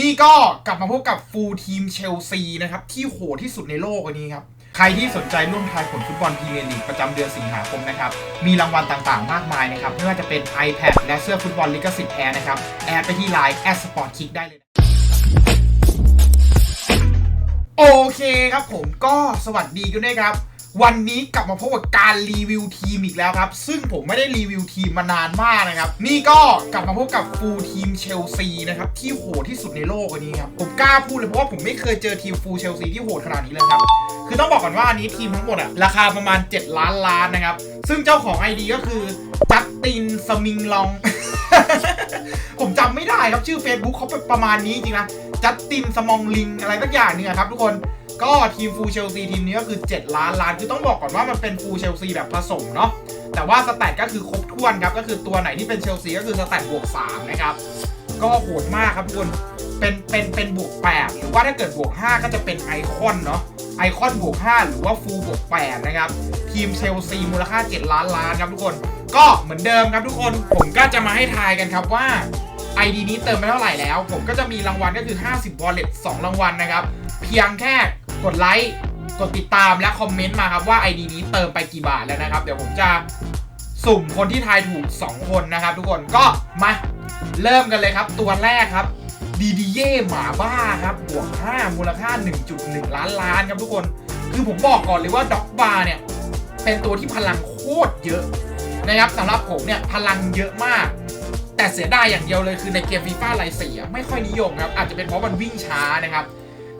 นี่ก็กลับมาพบกับฟูลทีมเชลซีนะครับ ที่โหดที่สุดในโลกวันนี้ครับ ใครที่สนใจร่วมทายผลฟุตบอลพรีเมียร์ลีกประจำเดือนสิงหาคมนะครับ มีรางวัลต่างๆ มากมายนะครับ ไม่ว่าจะเป็น iPad และเสื้อฟุตบอลลิขสิทธิ์แท้นะครับ แอดไปที่ไลน์แอดสปอร์ตคิกได้เลยนะโอเคครับผมก็สวัสดีกันด้วยครับ วันนี้กลับมาพบกับการรีวิวทีมอีกแล้วครับ ซึ่งผมไม่ได้รีวิวทีมมานานมากนะครับ นี่ก็กลับมาพบกับฟูลทีมเชลซีนะครับ ที่โหดที่สุดในโลกวันนี้ครับ ผมกล้าพูดเลยเพราะว่าผมไม่เคยเจอทีมฟูลเชลซีที่โหดขนาดนี้เลยครับ คือต้องบอกก่อนว่าอันนี้ทีมทั้งหมดอะราคาประมาณ 7 ล้านล้านนะครับ ซึ่งเจ้าของ ID ก็คือจัสตินสมิงลอง ผมจำไม่ได้ครับชื่อ Facebook เขาเป็นประมาณนี้จริงนะจัสตินสมองลิงอะไรสักอย่างนึงอะครับทุกคน ก็ทีมฟูลเชลซีทีมนี้ก็คือ 7 ล้านล้านคือต้องบอกก่อนว่ามันเป็นฟูลเชลซีแบบผสมเนาะแต่ว่าสแตทก็คือครบถ้วนครับ ก็คือตัวไหนที่เป็นเชลซีก็คือสแตทบวก3นะครับก็โหดมากครับทุกคนเป็นเป็นเป็นบวก8หรือว่าถ้าเกิดบวก 5 ก็จะเป็นไอคอนเนาะไอคอนบวก 5 หรือว่าฟูลบวก8นะครับ ทีมเชลซีมูลค่า 7 ล้านล้านครับทุกคน ก็เหมือนเดิมครับทุกคน ผมก็จะมาให้ทายกันครับว่า ID นี้เติมไปเท่าไหร่แล้ว ผมก็จะมีรางวัลก็คือ 50 wallet 2 รางวัลนะครับ เพียงแค่กดไลค์กดติดตามและคอมเมนต์มาครับว่า ID นี้เติมไปกี่บาทแล้วนะครับ เดี๋ยวผมจะสุ่มคนที่ทายถูก 2 คนนะครับ ทุกคนก็มาเริ่มกันเลยครับ ตัวแรกครับดีดีเย่หมาบ้าครับบวก5มูลค่า 1.1 ล้านล้านครับทุกคน คือผมบอกก่อนเลยว่าด็อกบาร์เนี่ย เป็นตัวที่พลังโคตรเยอะนะครับสำหรับผมเนี่ย พลังเยอะมาก แต่เสียดายอย่างเดียวเลยคือในเกมฟีฟ่าไลเสียไม่ค่อยนิยมครับ อาจจะเป็นเพราะมันวิ่งช้านะครับ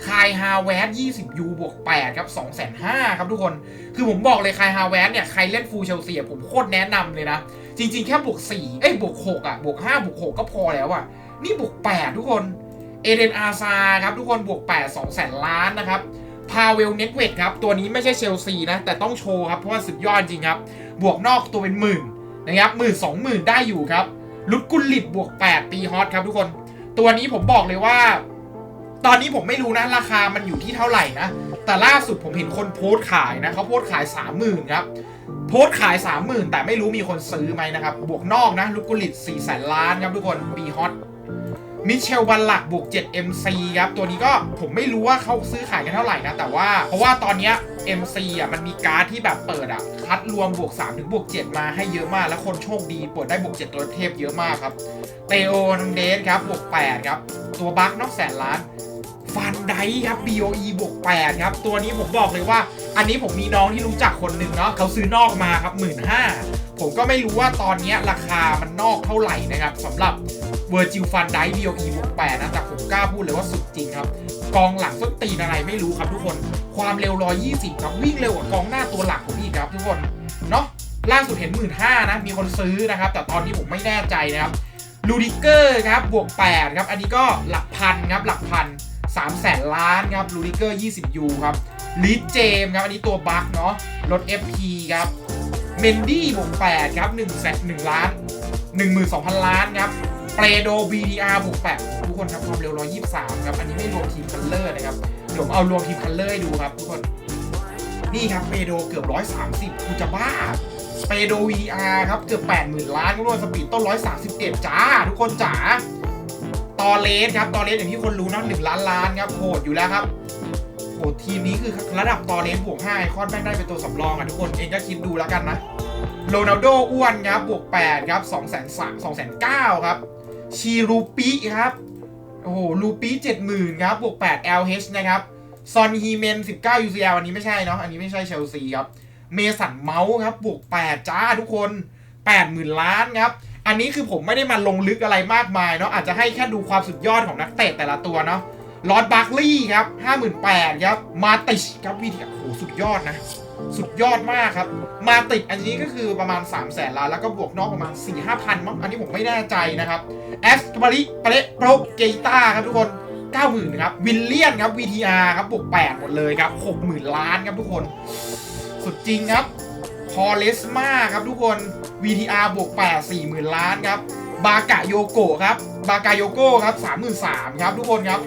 คายฮาแวส20 ยูบวก 8 ครับ2 5 0 0ครับทุกคน คือผมบอกเลยคายฮาแวสเนี่ย ใครเล่นฟูลเชลซีผมโคตรแนะนำเลยนะ จริง ๆ แค่บวก 4 เอ้ยบวก 6 อะ บวก 5 บวก 6 ก็พอแล้วอะ นี่บวก 8 ทุกคน เอเดนอาซาครับ ทุกคนบวก 8 2แสนล้านนะครับพาเวลเน็ตเวทครับ ตัวนี้ไม่ใช่เชลซีนะ แต่ต้องโชว์ครับ เพราะว่าสุดยอดจริงครับ บวกนอกตัวเป็นหมื่นนะครับหมื่นสองหมื่นได้อยู่ครับลุดกุลลิตบวก 8 ตีฮอตครับทุกคน ตัวนี้ผมบอกเลยว่า ตอนนี้ผมไม่รู้นะราคามันอยู่ที่เท่าไหร่นะ แต่ล่าสุดผมเห็นคนโพสต์ขายนะเขาโพสต์ขาย 30,000ครับ โพสต์ขาย 30,000 แต่ไม่รู้มีคนซื้อไหมนะครับ บวกนอกนะลุกกุลิต4แสนล้านครับทุกคนบีฮอตมิเชลบัลลักบวก7 MC ครับ ตัวนี้ก็ผมไม่รู้ว่าเขาซื้อขายกันเท่าไหร่นะ แต่ว่าเพราะว่าตอนเนี้ย MC อะมันมีการ์ดที่แบบเปิดอะ คัดรวมบวก3ถึงบวก7มาให้เยอะมาก แล้วคนโชคดีเปิดได้บวก7ตัวเทพเยอะมากครับ เตโอนังเดสครับบวก8ครับ ตัวบัคนอกแสนล้าน ฟันไดครับ BOE บวก8ครับ ตัวนี้ผมบอกเลยว่า อันนี้ผมมีน้องที่รู้จักคนหนึ่งเนาะเขาซื้อนอกมาครับ 1 5ื่นผมก็ไม่รู้ว่าตอนนี้ราคามันนอกเท่าไหร่นะครับสำหรับเวอร์จิลฟันได BOE บวก8นะ แต่ผมกล้าพูดเลยว่าสุดจริงครับ กองหลังส้นตีนอะไรไม่รู้ครับทุกคน ความเร็ว 120 ครับ วิ่งเร็วกว่ากองหน้าตัวหลักผมอีกครับทุกคน เนาะล่าสุดเห็น 1 5ื่นนะ มีคนซื้อนะครับ แต่ตอนนี้ผมไม่แน่ใจนะครับลูดิเกอร์ครับบวก 8 ครับ อันนี้ก็หลักพันครับหลักพัน 3แสนล้านครับลูดิเกอร์20ยูครับลีดเจมครับ อันนี้ตัวบัคเนาะลด FP ครับเมนดี้บวก8ครับ1แสน1ล้าน 12,000 ล้านครับเปรโด BDR บวก8ทุกคนครับความเร็ว 123 ครับ อันนี้ไม่รวมทีมคัลเลอร์นะครับ เดี๋ยวผมเอารวมทีมคัลเลอร์ให้ดูครับทุกคน นี่ครับเปโดเกือบ 130กูจะบ้าเปโด VR ครับ เกือบ 80,000 ล้านทุกคนสปีดต้น 131 จ้า ทุกคนจ๋า ตอเลสครับตอเลสอย่างที่คนรู้เนอะ1ล้านล้านครับโหดอยู่แล้วครับโหทีมนี้คือระดับตอเลสบวก5ไอคอนแม่งได้เป็นตัวสำรองอะทุกคนเองก็คิดดูแล้วกันนะโรนัลโดอ้วนครับบวก8ครับ2 3 0 0 2 9 0 0ครับชีรูปิครับโอ้โหรูปิ70,000ครับบวก8 LH นะครับซอนฮีเมนสิบเก้า UCL อันนี้ไม่ใช่เนาะอันนี้ไม่ใช่เชลซีครับเมสันเมาส์ครับบวก8จ้าทุกคน80,000ล้านครับ อันนี้คือผมไม่ได้มาลงลึกอะไรมากมายเนาะอาจจะให้แค่ดูความสุดยอดของนักเตะแต่ละตัวเนาะลอร์ดบัคลี่ครับ58,000ครับ มาติชครับวีทีโอ้โหสุดยอดนะ สุดยอดมากครับ มาติดอันนี้ก็คือประมาณ 3 0 0แสนล้านแล้วก็บวกนอกประมาณ 4 5พันมั้ง อันนี้ผมไม่แน่ใจนะครับ แอสบาริเปเรโปรเกต้าครับทุกคน 90,000ครับ วิลเลียนครับ VTR ครับบวก8หมดเลยครับ 60,000 ล้านครับทุกคน สุดจริงครับ พอเลสมาครับทุกคน VTR บวก8 40,000 ล้านครับ บากะโยโกะครับ บากะโยโกะครับ33,000ครับทุกคนครับ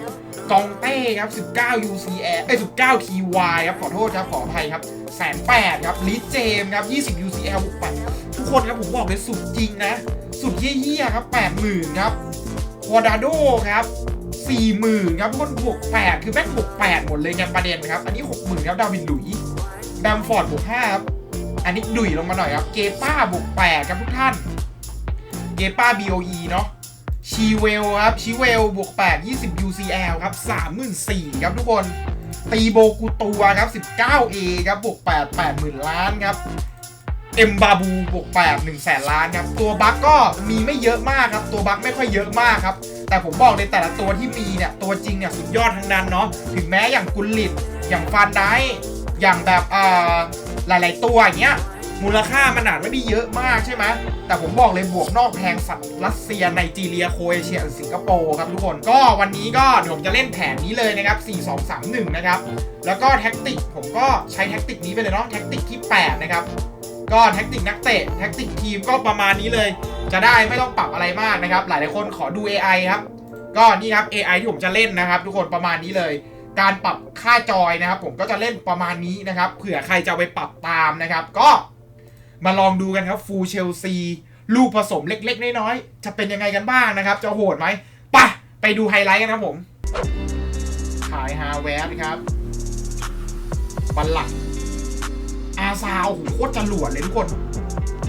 กองเต้ครับ 19 UCL เอ้ย19 TY ครับ ขอโทษครับ ขออภัยครับแสนแปดครับ ลิเจมครับ 20 UCL บวกแปดทุกคนครับ ผมบอกเลยสุดจริงนะ สุดเยี่ยๆครับ 80,000 ครับพอดาโดครับสี่หมื่นครับทุกคนบวกแปดคือแม่งบวกแปดหมดเลยไงประเด็นครับ อันนี้หกหมื่นครับดาวินหลุยแบมฟอร์ดบวกห้าครับ อันนี้ดุยลงมาหน่อยครับ เกป้าบวกแปดครับทุกท่าน เกป้า BOE เนาะชีเวลครับชีเวลบวก8 20 UCL ครับ34,000ครับทุกคน ตีโบกูตัวครับ 19A ครับบวก8 80,000ล้านครับเอ็มบาบูบวก8 1แสนล้านครับ ตัวบัคก็มีไม่เยอะมากครับ ตัวบัคไม่ค่อยเยอะมากครับ แต่ผมบอกเลยแต่ละตัวที่มีเนี่ย ตัวจริงเนี่ยสุดยอดทั้งนั้นเนาะ ถึงแม้อย่างกุลลิตอย่างฟานได้อย่างแบบอ่า หลาย ๆ ตัวอย่างเงี้ยมูลค่ามันอาจไม่ได้เยอะมากใช่ไหมแต่ผมบอกเลยบวกนอกแพงสัตว์รัสเซียไนจีเรียโคเอเชียสิงคโปร์ครับทุกคนก็วันนี้ก็เดี๋ยวผมจะเล่นแผนนี้เลยนะครับ 4 2 3 1 นะครับ แล้วก็แท็กติกผมก็ใช้แท็กติกนี้ไปเลยเนาะแท็กติกที่ 8 นะครับ ก็แท็กติกนักเตะแท็กติกทีมก็ประมาณนี้เลย จะได้ไม่ต้องปรับอะไรมากนะครับ หลายๆคนขอดู AI ครับก็นี่ครับ AI ที่ผมจะเล่นนะครับ ทุกคนประมาณนี้เลย การปรับค่าจอยนะครับ ผมก็จะเล่นประมาณนี้นะครับ เผื่อใครจะไปปรับตามนะครับ ก็มาลองดูกันครับฟูลเชลซีลูกผสมเล็ก ๆ น้อยๆจะเป็นยังไงกันบ้างนะครับ จะโหดไหมปะไปดูไฮไลท์กันครับผมขายฮาแวร์ครับบัลลังก์อาซาโอ้โหโคตรจรวดเลยทุกคน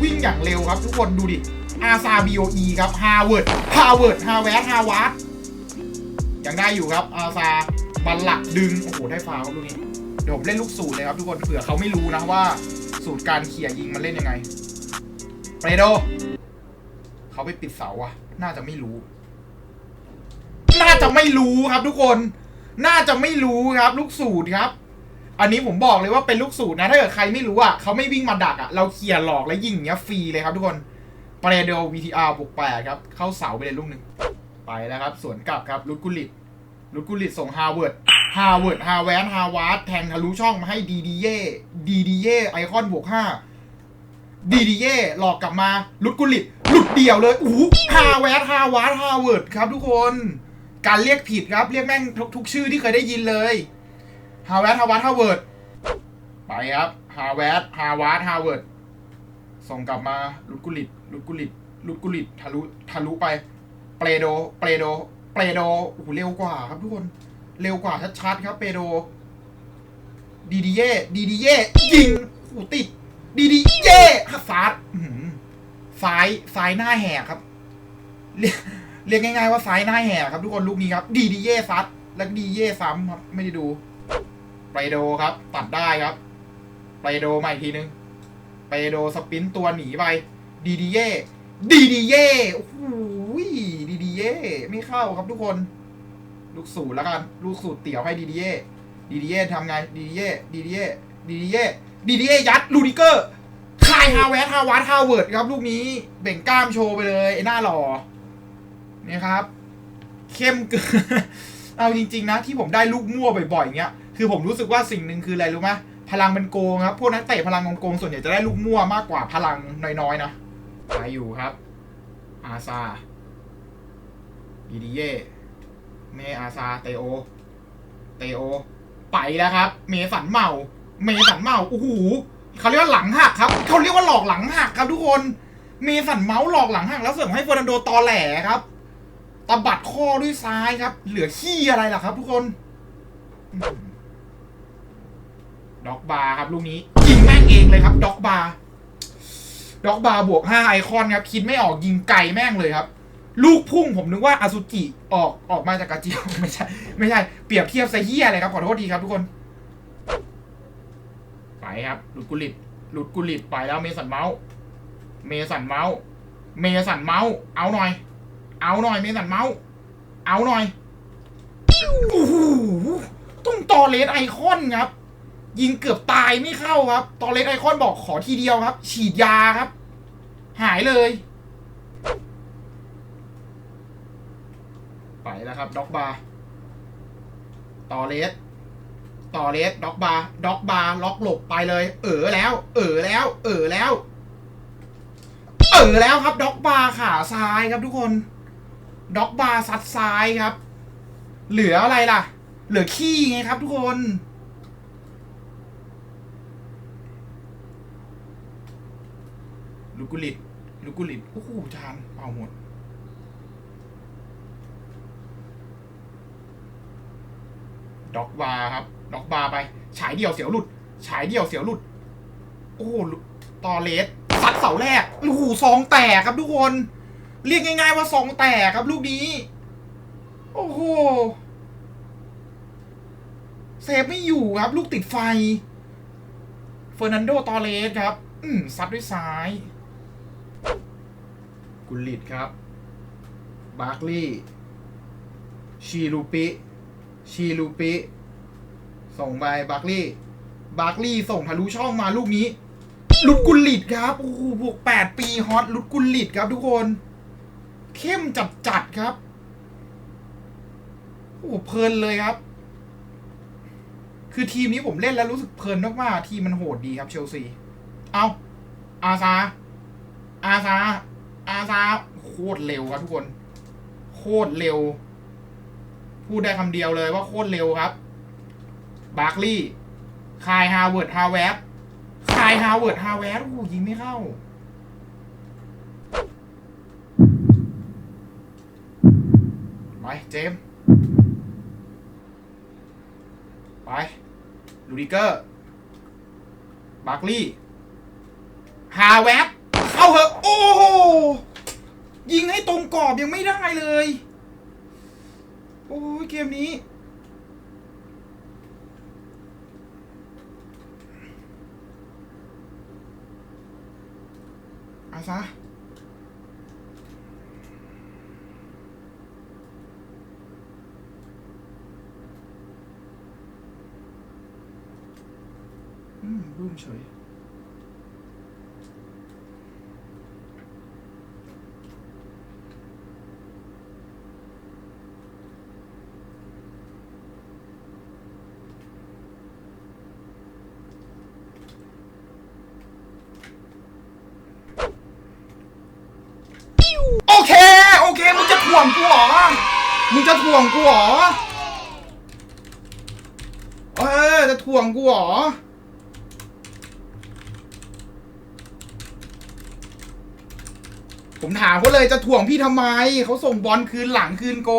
วิ่งอย่างเร็วครับ ทุกคนดูดิอาซา BOE ครับฮาเวิร์ดฮาเวิร์ดฮาแวร์ฮาวาร์ดยังได้อยู่ครับอาซา บัลลักดึง โอ้โห ได้ฟาวลูกนี้เดี๋ยวผมเล่นลูกสูตรเลยครับทุกคนเผื่อเขาไม่รู้นะว่า สูตรการเขี่ยยิงมันเล่นยังไงเปโดเขาไปปิดเสาอะน่าจะไม่รู้ น่าจะไม่รู้ครับทุกคน น่าจะไม่รู้ครับลูกสูตรครับ อันนี้ผมบอกเลยว่าเป็นลูกสูตรนะ ถ้าเกิดใครไม่รู้อะเขาไม่วิ่งมาดักอะเราเขี่ยหลอกแล้วยิงอย่างเงี้ยฟรีเลยครับทุกคนเปโด VTR บวกแปดครับ เข้าเสาไปเลยลูกหนึ่งไปแล้วครับ สวนกลับครับลุดกุลิต ลุดกุลิตส่งฮาร์เวิร์ดฮาร์เวิร์ดฮาแวนฮาวาร์ดแทงทะลุช่องมาให้ดีดีเย่ดีดีเย่ไอคอนบวกห้าดีดีเย่หลอกกลับมาลุดกุลิตหลุดเดี่ยวเลยอู้หูฮาแวนฮาวาร์ดฮาเวิร์ดครับทุกคน การเรียกผิดครับ เรียกแม่งทุกชื่อที่เคยได้ยินเลยฮาแวนฮาวาร์ดฮาเวิร์ดไปครับฮาแวนฮาวาร์ดฮาเวิร์ดส่งกลับมาลุดกุลิตลุดกุลิตลุดกุลิตทะลุทะลุไปเปโดเปโด เปโดโอ้โหเร็วกว่าครับทุกคน เร็วกว่าชัดๆครับเปโดดีดีเย่ดีดีเย่ยิงโอ้โหติดดีดีเย่ฮัสซาร์ดซ้ายซ้ายหน้าแหกครับ เรียกเรียกง่ายๆว่าซ้ายหน้าแหกครับทุกคนลูกนี้ครับ ดีดีเย่ซัดแล้วดีเย่ซ้ำครับไม่ได้ดูไปโดครับ ตัดได้ครับไปโดใหม่ทีนึงไปโดสปินตัวหนีไปดีดีเย่ดีดีเย่โอ้โห เย่ไม่เข้าครับทุกคน ลูกสูตรแล้วกัน ลูกสูตรเตี๋ยวให้ดีดีเย่ดีดีเย่ทำไงดีดีเย่ดีดีเย่ดีดีเย่ดีดีเย่ยัดลูดิเกอร์คายฮาแวร์ฮาวาร์ดฮาวเวิร์ดครับ ลูกนี้เบ่งกล้ามโชว์ไปเลยไอ้หน้าหล่อนี่ครับ เข้มเกินเอาจริง ๆ นะ ที่ผมได้ลูกมั่วบ่อยๆเงี้ยคือผมรู้สึกว่าสิ่งหนึ่งคืออะไรรู้ไหมพลังมันโกงครับ พวกนักเตะพลังโกงส่วนใหญ่จะได้ลูกมั่วมากกว่าพลังน้อยๆนะไปอยู่ครับ อาซา ดีดีเย่เมอาซาเตโอ เตโอ ไปแล้วครับ เมสันเมา เมสันเมาโอ้โหเขาเรียกว่าหลังหักครับเขาเรียกว่าหลอกหลังหักครับทุกคนเมสันเมาส์หลอกหลังหักแล้วเสริมให้เฟอร์นันโดตอแหลครับตบัดข้อด้วยซ้ายครับ เหลือขี้อะไรล่ะครับ ทุกคนด็อกบาร์ครับลูกนี้ยิงแม่งเองเลยครับด็อกบาร์ด็อกบาร์บวกห้าไอคอนครับ คิดไม่ออกยิงไกลแม่งเลยครับ ลูกพุ่งผมนึกว่าอาซุจิออกออกมาจากกาเจียวไม่ใช่ไม่ใช่เปรียบเทียบไซเฮียเลยครับขอโทษทีครับทุกคน ไปครับ หลุดกุลิตหลุดกุลิตไปแล้วเมสันเมาส์เมสันเมาส์เมสันเมาส์เอาหน่อย เอาหน่อยเมสันเมาส์เอาหน่อยโอ้โหต้องตอเลสไอคอนครับ ยิงเกือบตายไม่เข้าครับ ตอเลสไอคอนบอกขอทีเดียวครับ ฉีดยาครับ หายเลย ไปแล้วครับด็อกบาร์ต่อเลสต่อเลสด็อกบาร์ด็อกบาร์ล็อกหลบไปเลย เออแล้ว เออแล้ว เออแล้ว เออแล้วครับด็อกบาร์ขาซ้ายครับทุกคนด็อกบาร์ซัดซ้ายครับ เหลืออะไรล่ะ เหลือขี้ไงครับทุกคนลูกุลิตลูกุลิตโอ้โหจานเป่าหมด ด็อกบาร์ครับด็อกบาร์ไป ฉายเดี่ยวเสียวหลุด ฉายเดี่ยวเสียวหลุด โอ้โหตอเลสซัดเสาแรกโอ้โหซองแตกครับทุกคน เรียกง่ายๆว่าซองแตกครับลูกนี้ โอ้โหเซฟไม่อยู่ครับ ลูกติดไฟ เฟอร์นันโดตอเลสครับ อืมซัดด้วยซ้าย กุลิตครับ บาร์คลีย์ชีลูปิ ชีลูปิส่งไปบาร์คลีย์บาร์คลีย์ส่งทะลุช่องมาลูกนี้ลุดกุลิตครับโอ้โหบวกแปดปีฮอตลุดกุลิตครับทุกคน เข้มจัดจัดครับโอ้โหเพลินเลยครับ คือทีมนี้ผมเล่นแล้วรู้สึกเพลินมากๆทีมมันโหดดีครับเชลซีเอาอาซาอาซาอาซาโคตรเร็วครับทุกคน โคตรเร็ว พูดได้คำเดียวเลยว่าโคตรเร็วครับ บาร์คลีย์คายฮาวเวิร์ดฮาวแวบคายฮาวเวิร์ดฮาวแวบโอ้ยิงไม่เข้า ไป เจม ไป ลูดิเกอร์ บาร์คลีย์ฮาแวบเข้าเหอะ โอ้โห ยิงให้ตรงกรอบยังไม่ได้เลย อ้ยเกมนี้เอาซะอืมรุ่มเฉย โอเค โอเค มึงจะ ถ่วงกูเหรอมึงจะถ่วงกูเหรอเออจะถ่วงกูเหรอผมถามเขาเลยจะถ่วงพี่ทำไม เขาส่งบอลคืนหลังคืนโก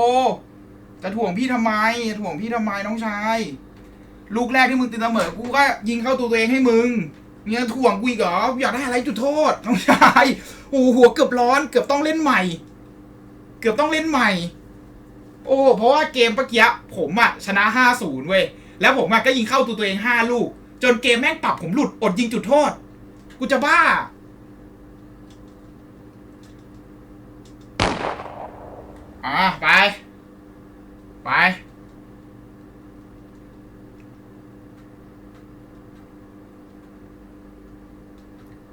จะถ่วงพี่ทำไมจะถ่วงพี่ทำไมน้องชาย ลูกแรกที่มึงตีเสมอกูก็ยิงเข้าตัวตัวเองให้มึงเนี่ยถ่วงกูอีกเหรออยากได้อะไรจุดโทษ น้องชายโอ้หัวเกือบร้อนเกือบต้องเล่นใหม่ เกือบต้องเล่นใหม่ โอ้เพราะว่าเกมเมื่อกี้ผมอะชนะ5-0เว้ยแล้วผมอะก็ยิงเข้าตัวตัวเอง5ลูก จนเกมแม่งปรับผมหลุดอดยิงจุดโทษ กูจะบ้า อะไป ไป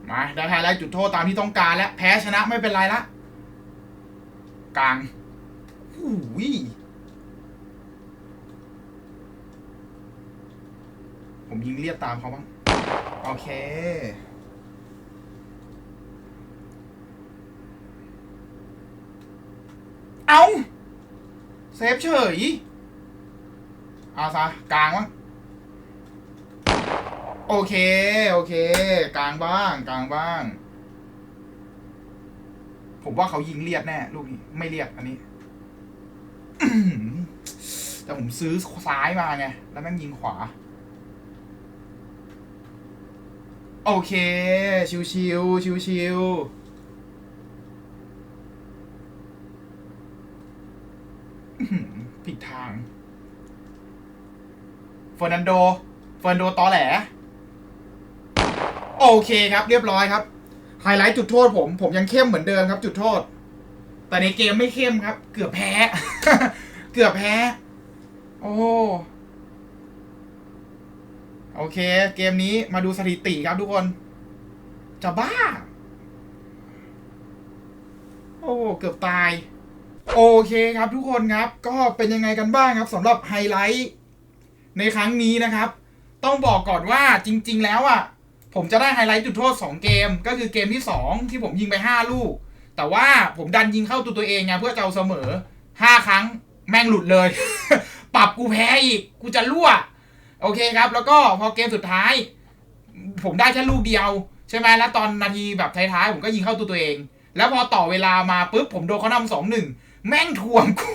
มาได้ไฮไลท์จุดโทษตามที่ต้องการแล้วแพ้ชนะไม่เป็นไรละ กลางหูยผมยิงเรียบตามเขาบ้าง โอเค เอาเซฟเฉย เอาซะ กลางมั้งโอเค โอเค กลางบ้าง กลางบ้าง ผมว่าเขายิงเลียดแน่ ลูกนี้ไม่เลียดอันนี้ แต่ผมซื้อซ้ายมาไง แล้วแม่งยิงขวา โอเค ชิวชิวชิวชิวๆผิดทางเฟอร์นันโดเฟอร์นันโดตอแหล โอเคครับ เรียบร้อยครับ ไฮไลท์จุดโทษผม ผมยังเข้มเหมือนเดิมครับจุดโทษ แต่ในเกมไม่เข้มครับ เกือบแพ้ เกือบแพ้ โอ้โอเค เกมนี้มาดูสถิติครับทุกคน จะบ้า โอ้เกือบตาย โอเคครับทุกคนครับ ก็เป็นยังไงกันบ้างครับสำหรับไฮไลท์ในครั้งนี้นะครับ ต้องบอกก่อนว่าจริง ๆ แล้วอะ ผมจะได้ไฮไลท์จุดโทษ 2 เกม ก็คือเกมที่ 2 ที่ผมยิงไป 5 ลูก แต่ว่าผมดันยิงเข้าตัวตัวเองไงเพื่อจะเอาเสมอ 5 ครั้งแม่งหลุดเลย ปรับกูแพ้อีก กูจะรั่ว โอเคครับ แล้วก็พอเกมสุดท้าย ผมได้แค่ลูกเดียว ใช่ไหมแล้วตอนนาทีแบบท้ายๆผมก็ยิงเข้าตัวตัวเอง แล้วพอต่อเวลามาปุ๊บผมโดนเขานำสองหนึ่งแม่งทวงกู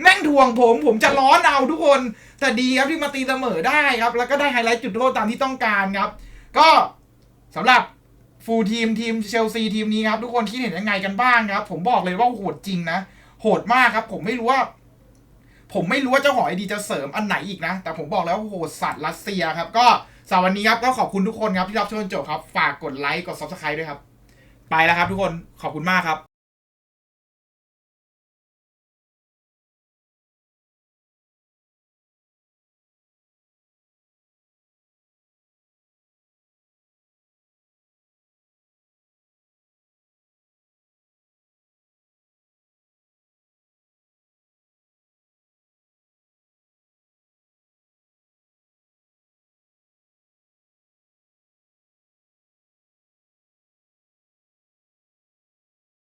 แม่งทวงผม ผมจะร้อนเอาทุกคน แต่ดีครับที่มาตีเสมอได้ครับ แล้วก็ได้ไฮไลท์จุดโทษตามที่ต้องการครับ ก็สำหรับฟูลทีมทีมเชลซีทีมนี้ครับทุกคนคิดเห็นยังไงกันบ้างครับ ผมบอกเลยว่าโหดจริงนะ โหดมากครับ ผมไม่รู้ว่า ผมไม่รู้ว่าเจ้าของไอดีจะเสริมอันไหนอีกนะ แต่ผมบอกแล้วว่าโหดสัตว์รัสเซียครับ ก็สำหรับวันนี้ครับก็ขอบคุณทุกคนครับที่รับชมจนจบครับ ฝากกดไลค์กด s u b s c r i b ์ด้วยครับ ไปแล้วครับทุกคนขอบคุณมากครับ